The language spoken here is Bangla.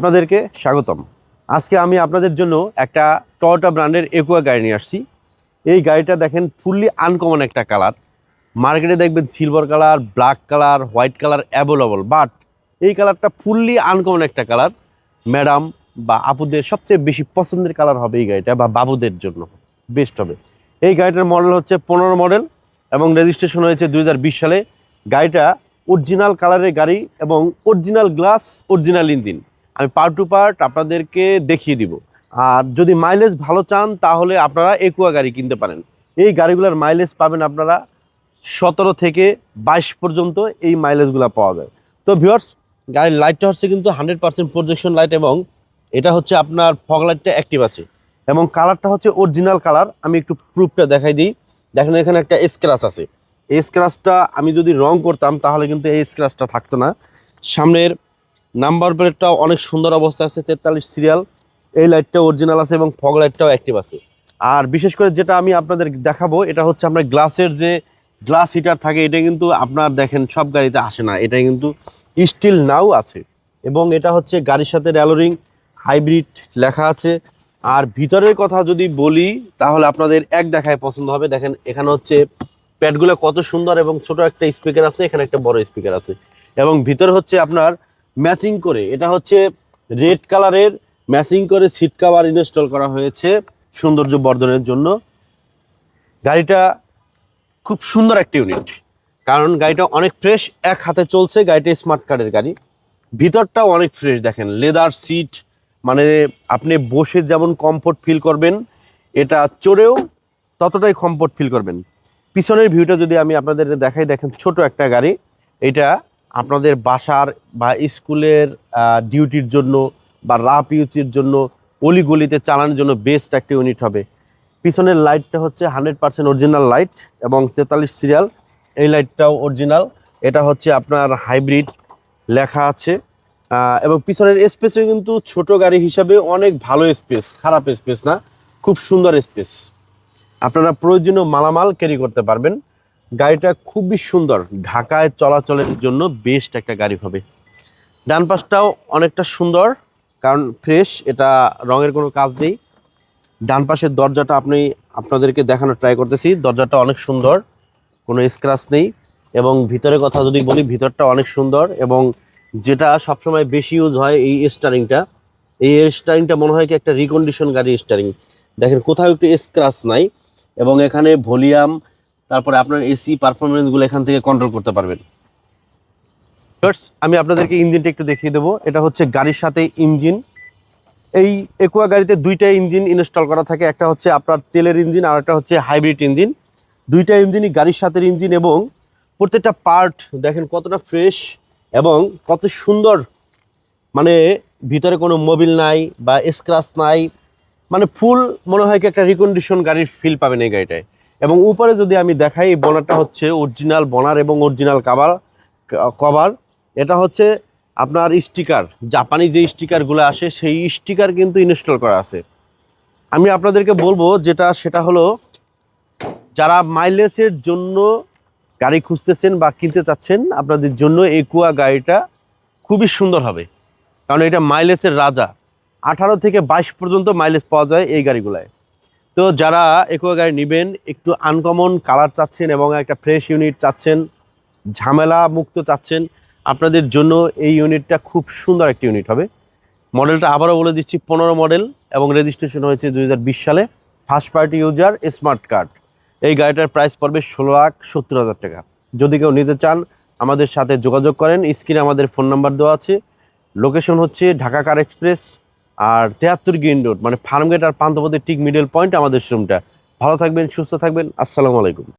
আপনাদেরকে স্বাগতম। আজকে আমি আপনাদের জন্য একটা টয়োটা ব্র্যান্ডের একুয়া গাড়ি নিয়ে আসছি। এই গাড়িটা দেখেন ফুললি আনকমন একটা কালার মার্কেটে দেখবেন silver colour black colour white colour available but এই কালারটা ফুললি আনকমন একটা কালার ম্যাডাম বা আপুদের সবচেয়ে বেশি পছন্দের কালার হবে এই গাড়িটা বা বাবুদের জন্য। বেস্ট হবে। এই গাড়িটার মডেল হচ্ছে পনেরো মডেল এবং রেজিস্ট্রেশন হয়েছে দু হাজার বিশ সালে। গাড়িটা অরিজিনাল কালারের গাড়ি এবং অরিজিনাল গ্লাস অরিজিনাল ইঞ্জিন আমি পার্ট টু পার্ট আপনাদেরকে দেখিয়ে দিব। আর যদি মাইলেজ ভালো চান, তাহলে আপনারা একুয়া গাড়ি কিনতে পারেন। এই গাড়িগুলোর মাইলেজ পাবেন আপনারা সতেরো থেকে বাইশ পর্যন্ত এই মাইলেজগুলো পাওয়া যায়। তো ভিউয়ার্স গাড়ির লাইটটা হচ্ছে কিন্তু হান্ড্রেড পার্সেন্ট প্রজেকশন লাইট এবং এটা হচ্ছে আপনার ফগ লাইটটা অ্যাক্টিভ আছে। এবং কালারটা হচ্ছে অরিজিনাল কালার আমি একটু প্রুফটা দেখাই দিই। দেখেন এখানে একটা স্ক্র্যাচ আছে। এই স্ক্র্যাচটা আমি যদি রং করতাম, তাহলে কিন্তু এই স্ক্র্যাচটা থাকতো না। সামনের নাম্বার প্লেটটাও অনেক সুন্দর অবস্থায় আছে, তেতাল্লিশ সিরিয়াল। এই লাইটটা অরিজিনাল আছে এবং ফগ লাইটটাও অ্যাক্টিভ আছে। আর বিশেষ করে যেটা আমি আপনাদের দেখাবো, এটা হচ্ছে আপনার গ্লাসের যে গ্লাস হিটার থাকে, এটা কিন্তু আপনার দেখেন সব গাড়িতে আসে না। এটা কিন্তু স্টিল নাও আছে। এবং এটা হচ্ছে গাড়ির সাথে র্যালোরিং হাইব্রিড লেখা আছে। আর ভিতরের কথা যদি বলি, তাহলে আপনাদের এক দেখায় পছন্দ হবে। দেখেন, এখানে হচ্ছে প্যাডগুলো কত সুন্দর এবং ছোট একটা স্পিকার আছে, এখানে একটা বড় স্পিকার আছে। এবং ভিতরে হচ্ছে আপনার ম্যাচিং করে। এটা হচ্ছে রেড কালারের, ম্যাচিং করে সিট কাভার ইনস্টল করা হয়েছে সৌন্দর্য বর্ধনের জন্য। গাড়িটা খুব সুন্দর একটা ইউনিট, কারণ গাড়িটা অনেক ফ্রেশ এক হাতে চলছে, গাড়িটা স্মার্ট কার্ডের গাড়ি। ভিতরটাও অনেক ফ্রেশ দেখেন লেদার সিট মানে আপনি বসে যেমন কমফোর্ট ফিল করবেন, এটা চড়েও ততটাই কমফোর্ট ফিল করবেন। পিছনের ভিউটা যদি আমি আপনাদের দেখাই, দেখেন ছোট একটা গাড়ি, এটা আপনাদের বাসার বা স্কুলের ডিউটির জন্য বা রাপ ইউটির জন্য অলিগলিতে চালানোর জন্য বেস্ট একটা ইউনিট হবে। পিছনের লাইটটা হচ্ছে হান্ড্রেড পার্সেন্ট অরিজিনাল লাইট এবং তেতাল্লিশ সিরিয়াল। এই লাইটটাও অরিজিনাল। এটা হচ্ছে আপনার হাইব্রিড লেখা আছে। এবং পিছনের স্পেসও কিন্তু ছোট গাড়ি হিসাবে অনেক ভালো স্পেস, খারাপ স্পেস না, খুব সুন্দর স্পেস। আপনারা প্রয়োজনীয় মালামাল ক্যারি করতে পারবেন। গাড়িটা খুবই সুন্দর। ঢাকায় চলাচলের জন্য বেস্ট একটা গাড়ি হবে। ডান পাশটাও অনেকটা সুন্দর, কারণ ফ্রেশ এটা রঙের কোনো কাজ নেই। ডান পাশের দরজাটা আপনি, আপনাদেরকে দেখানোর ট্রাই করতেছি। দরজাটা অনেক সুন্দর, কোনো স্ক্র্যাচ নেই। এবং ভিতরের কথা যদি বলি, ভিতরটা অনেক সুন্দর এবং যেটা সবসময় বেশি ইউজ হয় এই স্টারিংটা এই স্টারিংটা মনে হয় কি একটা রিকন্ডিশন গাড়ি স্টারিং দেখেন, কোথাও একটু স্ক্র্যাচ নাই এবং এখানে ভলিউম তারপরে আপনার এসি পারফরমেন্সগুলো এখান থেকে কন্ট্রোল করতে পারবেন। আমি আপনাদেরকে ইঞ্জিনটা একটু দেখিয়ে দেবো। এটা হচ্ছে গাড়ির সাথে ইঞ্জিন। এই একুয়া গাড়িতে দুইটা ইঞ্জিন ইনস্টল করা থাকে। একটা হচ্ছে আপনার তেলের ইঞ্জিন আর একটা হচ্ছে হাইব্রিড ইঞ্জিন। দুইটা ইঞ্জিনই গাড়ির সাথে ইঞ্জিন এবং প্রত্যেকটা পার্ট দেখেন কতটা ফ্রেশ এবং কত সুন্দর। মানে ভিতরে কোনো মোবিল নাই বা স্ক্রাচ নাই। মানে ফুল মনে হয় কি একটা রিকন্ডিশন গাড়ির ফিল পাবেন এই গাড়িটায়। এবং উপরে যদি আমি দেখাই, এই বনারটা হচ্ছে অরিজিনাল বনার এবং অরিজিনাল কাভার কভার এটা হচ্ছে আপনার স্টিকার জাপানি যে স্টিকারগুলো আসে, সেই স্টিকার কিন্তু ইনস্টল করা আছে। আমি আপনাদেরকে বলব যেটা, সেটা হলো, যারা মাইলেজের জন্য গাড়ি খুঁজতেছেন বা কিনতে চাচ্ছেন, আপনাদের জন্য একুয়া গাড়িটা খুবই সুন্দর হবে। কারণ এটা মাইলেজের রাজা। আঠারো থেকে বাইশ পর্যন্ত মাইলেজ পাওয়া যায় এই গাড়িগুলায়। তো যারা একুয়া গাড়ি নেবেন, একটু আনকমন কালার চাচ্ছেন এবং একটা ফ্রেশ ইউনিট চাচ্ছেন, ঝামেলা মুক্ত চাচ্ছেন, আপনাদের জন্য এই ইউনিটটা খুব সুন্দর একটি ইউনিট হবে। মডেলটা আবারও বলে দিচ্ছি, পনেরো মডেল এবং রেজিস্ট্রেশন হয়েছে দু হাজার বিশ সালে। First party user smart card এই গাড়িটার প্রাইস পড়বে ষোলো লাখ সত্তর হাজার টাকা। যদি কেউ নিতে চান, আমাদের সাথে যোগাযোগ করেন। স্ক্রিনে আমাদের ফোন নাম্বার দেওয়া আছে। লোকেশন হচ্ছে ঢাকা কার এক্সপ্রেস আর তেহাত্তর গ্রিন রোড মানে ফার্মগেট আর পান্তপথের ঠিক মিডল পয়েন্ট আমাদের শোরুমটা ভালো থাকবেন, সুস্থ থাকবেন, আসসালামু আলাইকুম।